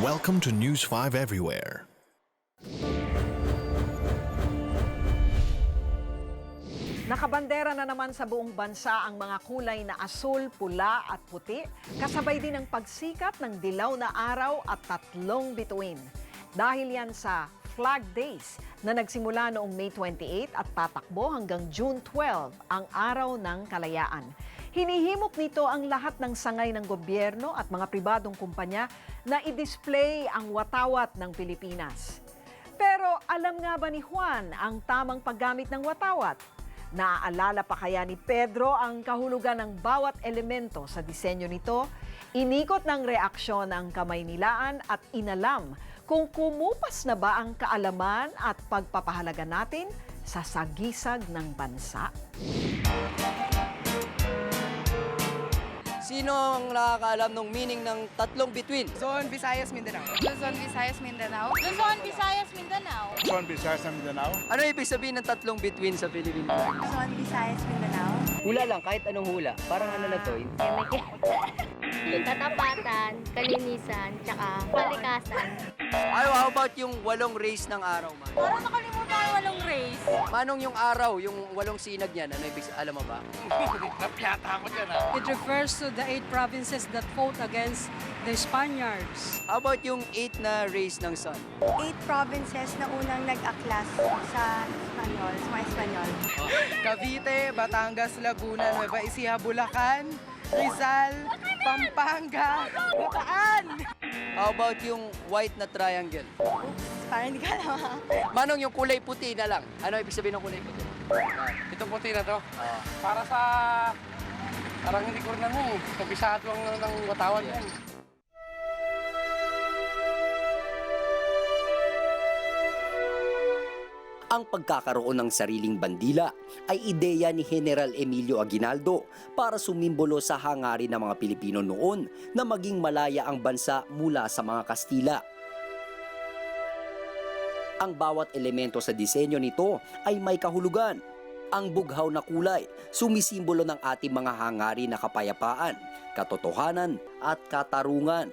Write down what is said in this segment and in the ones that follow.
Welcome to News 5 Everywhere. Nakabandera na naman sa buong bansa ang mga kulay na asul, pula at puti, kasabay din ang pagsikat ng dilaw na araw at tatlong bituin. Dahil yan sa Flag Days na nagsimula noong May 28 at tatakbo hanggang June 12 ang Araw ng Kalayaan. Hinihimok nito ang lahat ng sangay ng gobyerno at mga pribadong kumpanya na i-display ang watawat ng Pilipinas. Pero alam nga ba ni Juan ang tamang paggamit ng watawat? Naaalala pa kaya ni Pedro ang kahulugan ng bawat elemento sa disenyo nito? Inikot ng reaksyon ang kamay nilaan at inalam kung kumupas na ba ang kaalaman at pagpapahalaga natin sa sagisag ng bansa. Sino ang nakakaalam ng meaning ng tatlong between? Luzon, Visayas, Mindanao. Luzon, Visayas, Mindanao. Luzon, Visayas, Mindanao. Luzon, Visayas, Mindanao. Ano ibig sabihin ng tatlong between sa Pilipinas? Luzon, Visayas, Mindanao. Hula lang, kahit anong hula. Parang ano na to, yung Katapatan, kalinisan, tsaka kalikasan. Ay, how about yung walong race ng araw, man? Parang nakalimutan ang walong race. Manong yung araw, yung walong sinag niyan, ano ibig alam mo ba? It refers to the eight provinces that fought against the Spaniards. How about yung eight na race ng sun? Eight provinces na unang nag-aklas sa Espanyol, sa mga Espanyol. Cavite, Batangas, Laguna, Nueva Ecija, Bulacan, Rizal, Pampanga, Bataan. How about yung white na triangle? Parang hindi ka alam ha? Manong yung kulay puti na lang. Ano ibig sabihin ng kulay puti? Itong puti na to, para sa... Parang hindi ko rin ano eh. Kabisado lang ng, watawan yan. Ang pagkakaroon ng sariling bandila ay ideya ni General Emilio Aguinaldo para sumimbolo sa hangarin ng mga Pilipino noon na maging malaya ang bansa mula sa mga Kastila. Ang bawat elemento sa disenyo nito ay may kahulugan. Ang bughaw na kulay, sumisimbolo ng ating mga hangarin na kapayapaan, katotohanan at katarungan.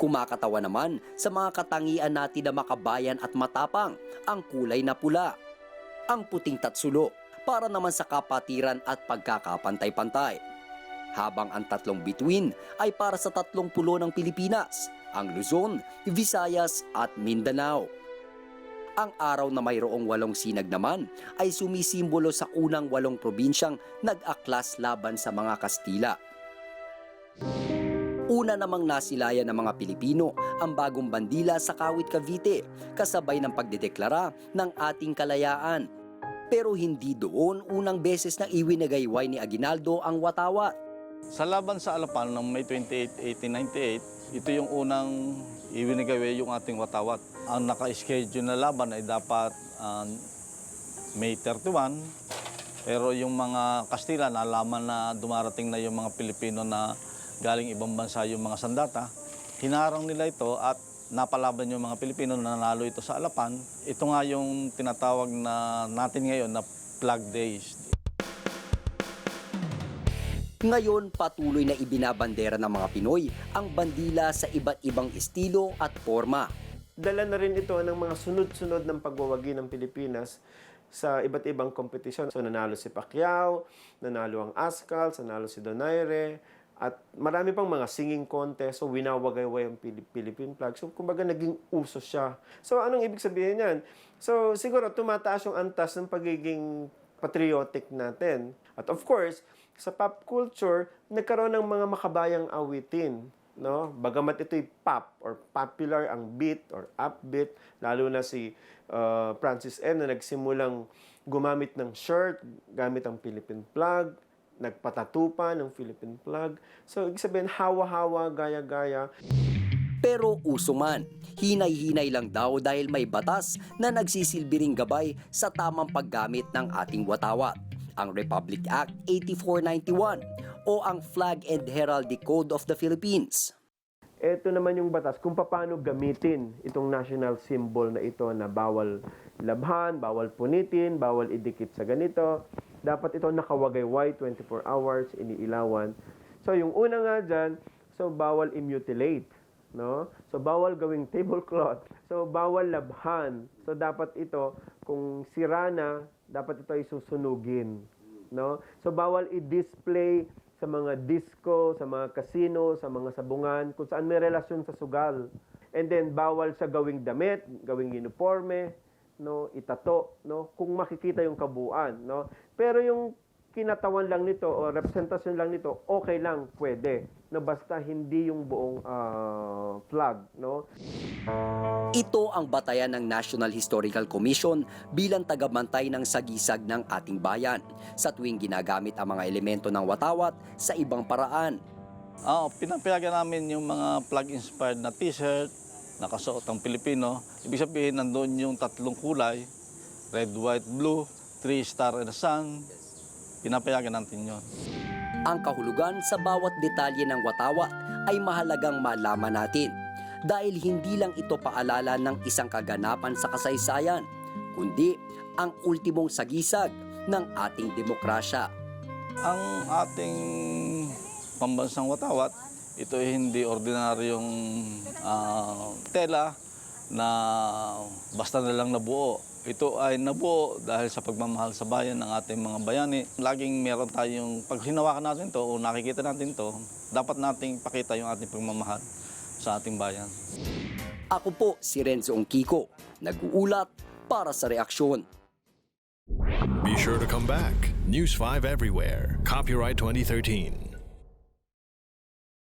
Kumakatawa naman sa mga katangian natin na makabayan at matapang ang kulay na pula. Ang puting tatsulo para naman sa kapatiran at pagkakapantay-pantay. Habang ang tatlong bituin ay para sa tatlong pulo ng Pilipinas, ang Luzon, Visayas at Mindanao. Ang araw na mayroong walong sinag naman ay sumisimbolo sa unang walong probinsyang nag-aklas laban sa mga Kastila. Una namang nasilayan ng mga Pilipino ang bagong bandila sa Kawit Cavite kasabay ng pagdedeklara ng ating kalayaan. Pero hindi doon unang beses na iwinagayway ni Aguinaldo ang watawat. Sa laban sa Alapan ng May 28, 1898, ito yung unang iwinigaway yung ating watawat. Ang naka-schedule na laban ay dapat ah, May 31, pero yung mga Kastila, nalaman na dumarating na yung mga Pilipino na galing ibang bansa yung mga sandata, hinarang nila ito at napalaban yung mga Pilipino na nanalo ito sa Alapan. Ito nga yung tinatawag na natin ngayon na Flag Days. Ngayon patuloy na ibinabandera ng mga Pinoy ang bandila sa iba't ibang estilo at forma. dala na rin ito ng mga sunod-sunod ng pagwawagi ng Pilipinas sa iba't ibang kompetisyon. So nanalo si Pacquiao, nanalo ang Ascal, nanalo si Donaire, at marami pang mga singing contest. So winawagayway ang Philippine flag. So kumbaga naging uso siya. So anong ibig sabihin yan? So siguro tumataas yung antas ng pagiging patriotic natin. At of course, sa pop culture, nagkaroon ng mga makabayang awitin no? Bagamat ito'y pop or popular ang beat or upbeat, lalo na si uh, Francis M na nagsimulang gumamit ng shirt gamit ang Philippine flag, nagpatatupa ng Philippine flag. So, ibig sabihin, hawa-hawa, gaya-gaya. Pero uso man, hinay-hinay lang daw dahil may batas na nagsisilbi ring gabay sa tamang paggamit ng ating watawat, ang Republic Act 8491 o ang Flag and Heraldic Code of the Philippines. Ito naman yung batas kung paano gamitin itong national symbol na ito na bawal labhan, bawal punitin, bawal idikit sa ganito. Dapat ito nakawagayway 24 hours, iniilawan. So yung una nga dyan, so bawal i-mutilate. no? So bawal gawing tablecloth. So bawal labhan. So dapat ito kung sira na, dapat ito ay susunugin, no? So bawal i-display sa mga disco, sa mga casino, sa mga sabungan, kung saan may relasyon sa sugal. And then bawal sa gawing damit, gawing uniforme, no, itato, no, kung makikita yung kabuuan, no. Pero yung kinatawan lang nito o representasyon lang nito, okay lang, pwede. No, basta hindi yung buong ah, flag, no. Ito ang batayan ng National Historical Commission bilang tagabantay ng sagisag ng ating bayan sa tuwing ginagamit ang mga elemento ng watawat sa ibang paraan. Ah, pinapayagan namin yung mga flag-inspired na t-shirt, nakasuot ang Pilipino. Ibig sabihin, nandoon yung tatlong kulay, red, white, blue, three star and sun. Pinapayagan natin yon. Ang kahulugan sa bawat detalye ng watawat ay mahalagang malaman natin dahil hindi lang ito paalala ng isang kaganapan sa kasaysayan, kundi ang ultimong sagisag ng ating demokrasya. Ang ating pambansang watawat, ito ay hindi ordinaryong ah, tela na basta na lang nabuo. Ito ay nabuo dahil sa pagmamahal sa bayan ng ating mga bayani. Laging meron tayong, pag hinawakan natin to o nakikita natin to, dapat nating pakita yung ating pagmamahal sa ating bayan. Ako po si Renzo Ongkiko, nag-uulat para sa reaksyon. Be sure to come back. News 5 everywhere. Copyright 2013.